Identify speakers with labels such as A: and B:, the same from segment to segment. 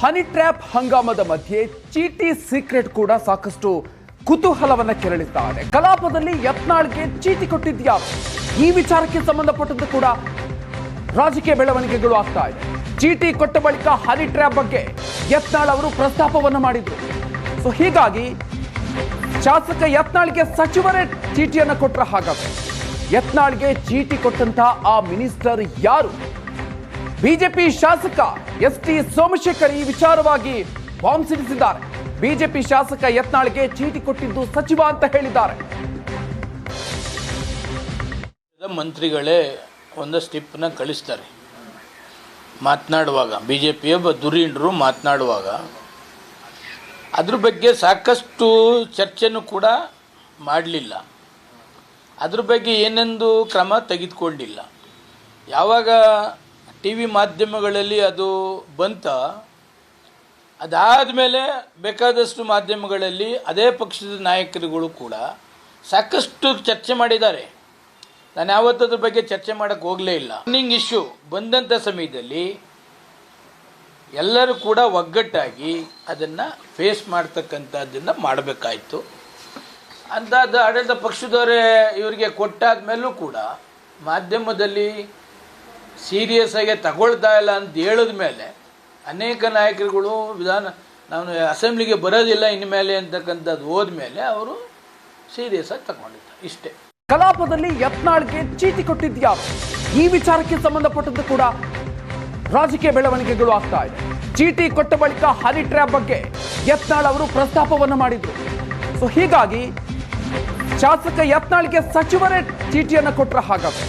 A: Honey trap ಹಂಗಾಮದ ಮಧ್ಯೆ ಚೀಟಿ secret ಕೂಡ ಸಾಕಷ್ಟು ಕುತೂಹಲವನ್ನ ಕೆರಳಿದ್ದಾರೆ ಕಲಾಪದಲ್ಲಿ ಯತ್ನಾಳ್ಗೆ ಚೀಟಿ ಕೊಟ್ಟಿದ್ಯಾ? ಈ ವಿಚಾರಕ್ಕೆ ಸಂಬಂಧಪಟ್ಟದ್ದು ಕೂಡ ರಾಜಕೀಯ ಬೆಳವಣಿಗೆಗಳು ಆಗ್ತಾ ಇದೆ. ಚೀಟಿ ಕೊಟ್ಟ ಬಳಿಕ ಹನಿ ಟ್ರ್ಯಾಪ್ ಬಗ್ಗೆ ಯತ್ನಾಳ್ ಅವರು ಪ್ರಸ್ತಾಪವನ್ನ ಮಾಡಿದ್ರು. ಸೊ ಹೀಗಾಗಿ ಶಾಸಕ ಯತ್ನಾಳ್ಗೆ ಸಚಿವರೇ ಚೀಟಿಯನ್ನು ಕೊಟ್ಟರೆ ಹಾಗಾದ್ರೆ ಯತ್ನಾಳ್ಗೆ ಚೀಟಿ ಕೊಟ್ಟಂತಹ ಆ ಮಿನಿಸ್ಟರ್ ಯಾರು? ಬಿಜೆಪಿ ಶಾಸಕ ಎಸ್ ಟಿ ಸೋಮಶೇಖರ್ ಈ ವಿಚಾರವಾಗಿ ಬಾಂಬ್ ಸಿಡಿಸಿದ್ದಾರೆ. ಬಿಜೆಪಿ ಶಾಸಕ ಯತ್ನಾಳ್ಗೆ ಚೀಟಿ ಕೊಟ್ಟಿದ್ದು ಸಚಿವ ಅಂತ ಹೇಳಿದ್ದಾರೆ.
B: ಮಂತ್ರಿಗಳೇ ಒಂದು ಸ್ಟಿಪ್ನ ಕಳಿಸ್ತಾರೆ. ಮಾತನಾಡುವಾಗ ಬಿ ಜೆ ಪಿಯ ಧುರೀಣರು ಮಾತನಾಡುವಾಗ ಅದ್ರ ಬಗ್ಗೆ ಸಾಕಷ್ಟು ಚರ್ಚೆನೂ ಕೂಡ ಮಾಡಲಿಲ್ಲ. ಅದ್ರ ಬಗ್ಗೆ ಏನೆಂದು ಕ್ರಮ ತೆಗೆದುಕೊಂಡಿಲ್ಲ. ಯಾವಾಗ ಟಿ ವಿ ಮಾಧ್ಯಮಗಳಲ್ಲಿ ಅದು ಬಂತ. ಅದಾದ ಮೇಲೆ ಬೇಕಾದಷ್ಟು ಮಾಧ್ಯಮಗಳಲ್ಲಿ ಅದೇ ಪಕ್ಷದ ನಾಯಕರುಗಳು ಕೂಡ ಸಾಕಷ್ಟು ಚರ್ಚೆ ಮಾಡಿದ್ದಾರೆ. ನಾನು ಯಾವತ್ತದ್ರ ಬಗ್ಗೆ ಚರ್ಚೆ ಮಾಡೋಕ್ಕೆ ಹೋಗಲೇ ಇಲ್ಲ. ರನ್ನಿಂಗ್ ಇಶ್ಯೂ ಬಂದಂಥ ಸಮಯದಲ್ಲಿ ಎಲ್ಲರೂ ಕೂಡ ಒಗ್ಗಟ್ಟಾಗಿ ಅದನ್ನು ಫೇಸ್ ಮಾಡ್ತಕ್ಕಂಥದ್ದನ್ನು ಮಾಡಬೇಕಾಯಿತು. ಅಂಥದ್ದು ಆಡಳಿತ ಪಕ್ಷದವರೇ ಇವರಿಗೆ ಕೊಟ್ಟಾದ ಮೇಲೂ ಕೂಡ ಮಾಧ್ಯಮದಲ್ಲಿ ಸೀರಿಯಸ್ ಆಗಿ ತಗೊಳ್ತಾ ಇಲ್ಲ ಅಂತ ಹೇಳಿದ ಮೇಲೆ ಅನೇಕ ನಾಯಕರುಗಳು ವಿಧಾನ, ನಾನು ಅಸೆಂಬ್ಲಿಗೆ ಬರೋದಿಲ್ಲ ಇನ್ಮೇಲೆ ಅಂತಕ್ಕಂಥದ್ದು ಹೋದ್ಮೇಲೆ ಅವರು ಸೀರಿಯಸ್ ಆಗಿ ತಗೊಂಡಿದ್ದಾರೆ ಇಷ್ಟೇ.
A: ಕಲಾಪದಲ್ಲಿ ಯತ್ನಾಳ್ಗೆ ಚೀಟಿ ಕೊಟ್ಟಿದ್ಯಾ ಈ ವಿಚಾರಕ್ಕೆ ಸಂಬಂಧಪಟ್ಟದ್ದು ಕೂಡ ರಾಜಕೀಯ ಬೆಳವಣಿಗೆಗಳು ಆಗ್ತಾ ಇದೆ. ಚೀಟಿ ಕೊಟ್ಟ ಬಳಿಕ ಹನಿ ಟ್ರ್ಯಾಪ್ ಬಗ್ಗೆ ಯತ್ನಾಳ್ ಅವರು ಪ್ರಸ್ತಾಪವನ್ನು ಮಾಡಿದ್ರು. ಸೊ ಹೀಗಾಗಿ ಶಾಸಕ ಯತ್ನಾಳ್ಗೆ ಸಚಿವರೇ ಚೀಟಿಯನ್ನು ಕೊಟ್ಟರೆ ಹಾಗಾದ್ರೆ?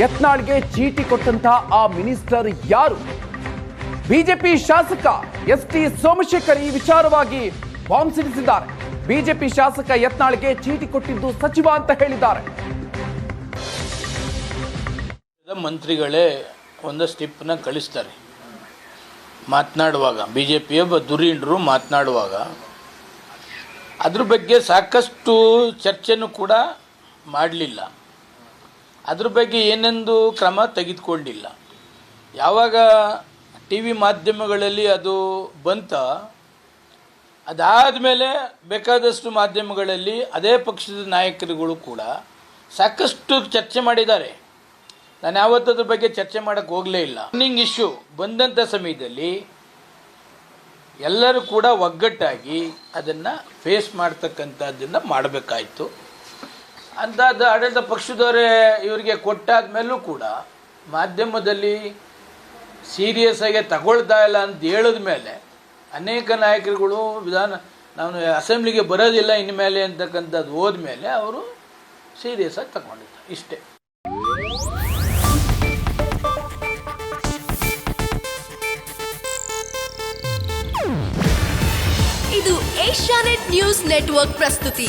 A: ಯತ್ನಾಳ್ಗೆ ಚೀಟಿ ಕೊಟ್ಟಂತ ಆ ಮಿನಿಸ್ಟರ್ ಯಾರು? ಬಿಜೆಪಿ ಶಾಸಕ ಎಸ್ ಟಿ ಸೋಮಶೇಖರ್ ಈ ವಿಚಾರವಾಗಿ ಬಾಂಬ್ ಸಿಡಿಸಿದ್ದಾರೆ. ಬಿಜೆಪಿ ಶಾಸಕ ಯತ್ನಾಳ್ಗೆ ಚೀಟಿ ಕೊಟ್ಟಿದ್ದು ಸಚಿವ ಅಂತ ಹೇಳಿದ್ದಾರೆ.
B: ಮಂತ್ರಿಗಳೇ ಒಂದು ಸ್ಟಿಪ್ನ ಕಳಿಸ್ತಾರೆ. ಮಾತನಾಡುವಾಗ ಬಿ ಜೆ ಪಿಯ ಧುರೀಣರು ಮಾತನಾಡುವಾಗ, ಅದ್ರ ಬಗ್ಗೆ ಸಾಕಷ್ಟು ಚರ್ಚೆನೂ ಕೂಡ ಮಾಡಲಿಲ್ಲ. ಅದ್ರ ಬಗ್ಗೆ ಏನೆಂದು ಕ್ರಮ ತೆಗೆದುಕೊಂಡಿಲ್ಲ. ಯಾವಾಗ ಟಿ ವಿ ಮಾಧ್ಯಮಗಳಲ್ಲಿ ಅದು ಬಂತ, ಅದಾದಮೇಲೆ ಬೇಕಾದಷ್ಟು ಮಾಧ್ಯಮಗಳಲ್ಲಿ ಅದೇ ಪಕ್ಷದ ನಾಯಕರುಗಳು ಕೂಡ ಸಾಕಷ್ಟು ಚರ್ಚೆ ಮಾಡಿದ್ದಾರೆ. ನಾನು ಯಾವತ್ತದ್ರ ಬಗ್ಗೆ ಚರ್ಚೆ ಮಾಡೋಕ್ಕೆ ಹೋಗಲೇ ಇಲ್ಲ. ರನ್ನಿಂಗ್ ಇಶ್ಯೂ ಬಂದಂಥ ಸಮಯದಲ್ಲಿ ಎಲ್ಲರೂ ಕೂಡ ಒಗ್ಗಟ್ಟಾಗಿ ಅದನ್ನು ಫೇಸ್ ಮಾಡ್ತಕ್ಕಂಥದ್ದನ್ನು ಮಾಡಬೇಕಾಯ್ತು. ಅಂದಾದ ಆಡಳಿತ ಪಕ್ಷದವರೇ ಇವರಿಗೆ ಕೊಟ್ಟಾದ ಮೇಲೂ ಕೂಡ ಮಾಧ್ಯಮದಲ್ಲಿ ಸೀರಿಯಸ್ ಆಗಿ ತಗೊಳ್ತಾ ಇಲ್ಲ ಅಂತ ಹೇಳಿದ ಮೇಲೆ ಅನೇಕ ನಾಯಕರುಗಳು ವಿಧಾನ, ನಾನು ಅಸೆಂಬ್ಲಿಗೆ ಬರೋದಿಲ್ಲ ಇನ್ಮೇಲೆ ಅಂತಕ್ಕಂಥದ್ದು ಹೋದ ಮೇಲೆ ಅವರು ಸೀರಿಯಸ್ ಆಗಿ ತಗೊಂಡಿದ್ದಾರೆ, ಇಷ್ಟೇ.
C: ಇದು ಏಷ್ಯಾನೆಟ್ ನ್ಯೂಸ್ ನೆಟ್ವರ್ಕ್ ಪ್ರಸ್ತುತಿ.